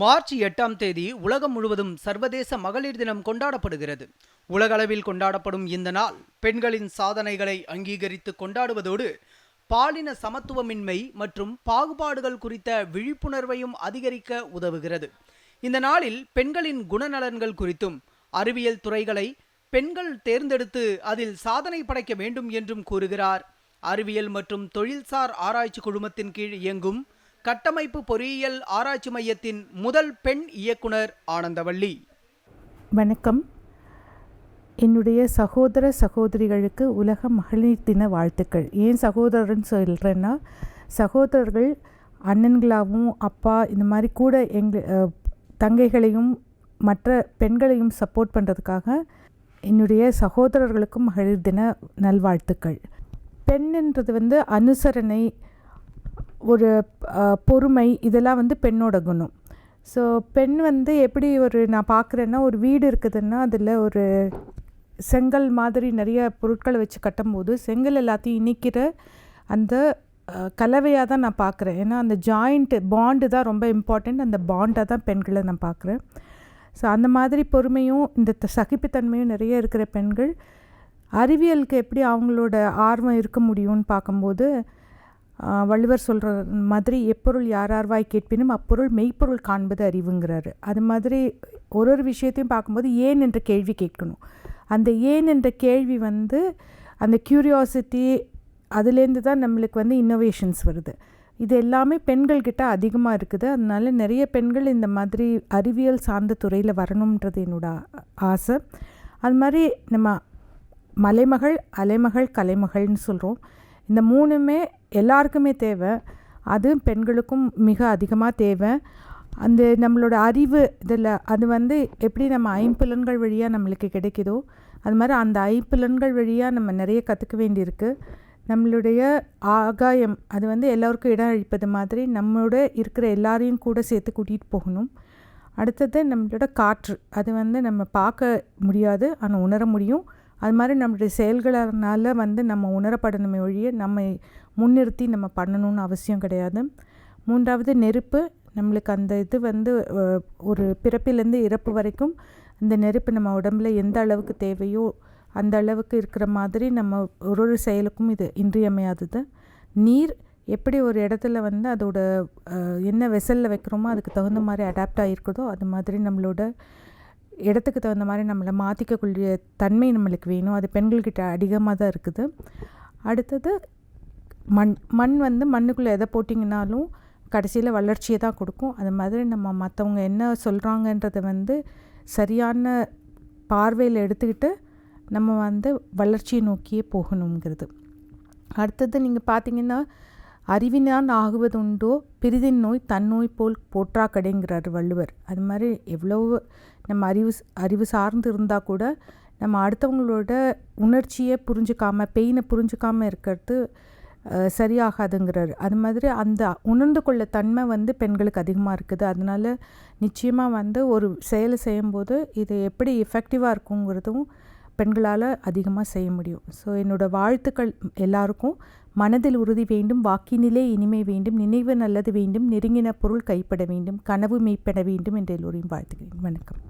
March எட்டாம் தேதி உலகம் முழுவதும் சர்வதேச மகளிர் தினம் கொண்டாடப்படுகிறது. உலகளவில் கொண்டாடப்படும் இந்த நாள் பெண்களின் சாதனைகளை அங்கீகரித்து கொண்டாடுவதோடு பாலின சமத்துவமின்மை மற்றும் பாகுபாடுகள் குறித்த விழிப்புணர்வையும் அதிகரிக்க உதவுகிறது. இந்த நாளில் பெண்களின் குணநலன்கள் குறித்தும் அறிவியல் துறைகளை பெண்கள் தேர்ந்தெடுத்து அதில் சாதனை படைக்க வேண்டும் என்றும் கூறுகிறார். அறிவியல் மற்றும் தொழில்சார் ஆராய்ச்சி குழுமத்தின் கீழ் இயங்கும் கட்டமைப்பு பொறியியல் ஆராய்ச்சி மையத்தின் முதல் பெண் இயக்குனர் ஆனந்தவள்ளி. வணக்கம். என்னுடைய சகோதர சகோதரிகளுக்கு உலக மகளிர் தின வாழ்த்துக்கள். ஏன் சகோதரர்னு சொல்கிறேன்னா சகோதரர்கள் அண்ணன்களாகவும் அப்பா இந்த மாதிரி கூட எங்கள் தங்கைகளையும் மற்ற பெண்களையும் சப்போர்ட் பண்ணுறதுக்காக என்னுடைய சகோதரர்களுக்கும் மகளிர் தின நல்வாழ்த்துக்கள். பெண்ணுன்றது வந்து அனுசரணை ஒரு பொறுமை இதெல்லாம் வந்து பெண்ணோட குணம். ஸோ பெண் வந்து எப்படி ஒரு நான் பார்க்குறேன்னா ஒரு வீடு இருக்குதுன்னா அதில் ஒரு செங்கல் மாதிரி நிறைய பொருட்களை வச்சு கட்டும்போது செங்கல் எல்லாத்தையும் இணைக்கிற அந்த கலவையாக தான் நான் பார்க்குறேன் ஏன்னா அந்த ஜாயிண்ட்டு பாண்டு தான் ரொம்ப இம்பார்ட்டண்ட் அந்த பாண்டாக தான் பெண்களை நான் பார்க்குறேன் ஸோ அந்த மாதிரி பொறுமையும் இந்த த- சகிப்புத்தன்மையும் நிறைய இருக்கிற பெண்கள் அறிவியலுக்கு எப்படி அவங்களோட ஆர்வம் இருக்க முடியும்னு பார்க்கும்போது வள்ளுவர் சொல்கிற மாதிரி எப்பொருள் யாரார்வாய் கேட்பினும் அப்பொருள் மெய்ப்பொருள் காண்பது அறிவுங்கிறாரு. அது மாதிரி ஒரு ஒரு விஷயத்தையும் பார்க்கும்போது ஏன் என்ற கேள்வி கேட்கணும். அந்த ஏன் என்ற கேள்வி வந்து அந்த க்யூரியாசிட்டி அதுலேருந்து தான் நம்மளுக்கு வந்து இன்னோவேஷன்ஸ் வருது. இது எல்லாமே பெண்கள்கிட்ட அதிகமாக இருக்குது. அதனால நிறைய பெண்கள் இந்த மாதிரி அறிவியல் சார்ந்த துறையில் வரணுன்றது என்னோட ஆ- ஆசை. அது மாதிரி நம்ம மலைமகள் அலைமகள் கலைமகள்னு சொல்கிறோம் இந்த மூணுமே எல்லாருக்குமே தேவை. அது பெண்களுக்கும் மிக அதிகமாக தேவை. அந்த நம்மளோட அறிவு இதில் அது வந்து எப்படி நம்ம ஐம்புலன்கள் வழியாக நம்மளுக்கு கிடைக்குதோ அது மாதிரி அந்த ஐம்புலன்கள் வழியாக நம்ம நிறைய கற்றுக்க வேண்டியிருக்கு. நம்மளுடைய ஆகாயம் அது வந்து எல்லோருக்கும் இடம் அழிப்பது மாதிரி நம்மளோட இருக்கிற எல்லாரையும் கூட சேர்த்து கூட்டிகிட்டு போகணும். அடுத்தது நம்மளோட காற்று அது வந்து நம்ம பார்க்க முடியாது ஆனால் உணர முடியும். அது மாதிரி நம்மளுடைய செயல்களால் வந்து நம்ம உணரப்படணுமே ஒழிய நம்மை முன்னிறுத்தி நம்ம பண்ணணும்னு அவசியம் கிடையாது. மூன்றாவது நெருப்பு. நம்மளுக்கு அந்த இது வந்து ஒரு பிறப்பிலேருந்து இறப்பு வரைக்கும் அந்த நெருப்பு நம்ம உடம்புல எந்த அளவுக்கு தேவையோ அந்த அளவுக்கு இருக்கிற மாதிரி நம்ம ஒரு ஒரு செயலுக்கும் இது இன்றியமையாதது. நீர் எப்படி ஒரு இடத்துல வந்து அதோட என்ன வெசலில் வைக்கிறோமோ அதுக்கு தகுந்த மாதிரி அடாப்ட் ஆகிருக்குதோ அது மாதிரி நம்மளோட இடத்துக்கு தகுந்த மாதிரி நம்மளை மாற்றிக்கக்கூடிய தன்மை நம்மளுக்கு வேணும். அது பெண்கள்கிட்ட அதிகமாக தான் இருக்குது. அடுத்தது மண் மண் வந்து மண்ணுக்குள்ளே எதை போட்டிங்கனாலும் கடைசியில் வளர்ச்சியை தான் கொடுக்கும். அது மாதிரி நம்ம மற்றவங்க என்ன சொல்கிறாங்கன்றதை வந்து சரியான பார்வையில் எடுத்துக்கிட்டு நம்ம வந்து வளர்ச்சியை நோக்கியே போகணுங்கிறது. அடுத்தது நீங்கள் பார்த்தீங்கன்னா அறிவினான் ஆகுவதுண்டோ பிரிதின் நோய் தன்னோய் போல் போற்றா கடைங்கிறார் வள்ளுவர். அது மாதிரி எவ்வளோ நம்ம அறிவு அறிவு சார்ந்து இருந்தால் கூட நம்ம அடுத்தவங்களோட உணர்ச்சியை புரிஞ்சுக்காமல் பெயினை புரிஞ்சுக்காமல் இருக்கிறது சரியாகாதுங்கிறார். அது மாதிரி அந்த உணர்ந்து கொள்ள தன்மை வந்து பெண்களுக்கு அதிகமாக இருக்குது. அதனால நிச்சயமாக வந்து ஒரு செயலை செய்யும்போது இது எப்படி எஃபெக்டிவாக இருக்குங்கிறதும் பெண்களால் அதிகமாக செய்ய முடியும். ஸோ என்னோடய வாழ்த்துக்கள் எல்லாருக்கும். மனதில் உறுதி வேண்டும் வாக்கினிலே இனிமை வேண்டும் நினைவு நல்லது வேண்டும் நெருங்கின பொருள் கைப்பட வேண்டும் கனவு மெய்ப்பட வேண்டும் என்று எல்லோரையும் வாழ்த்துக்கிறேன் வணக்கம்.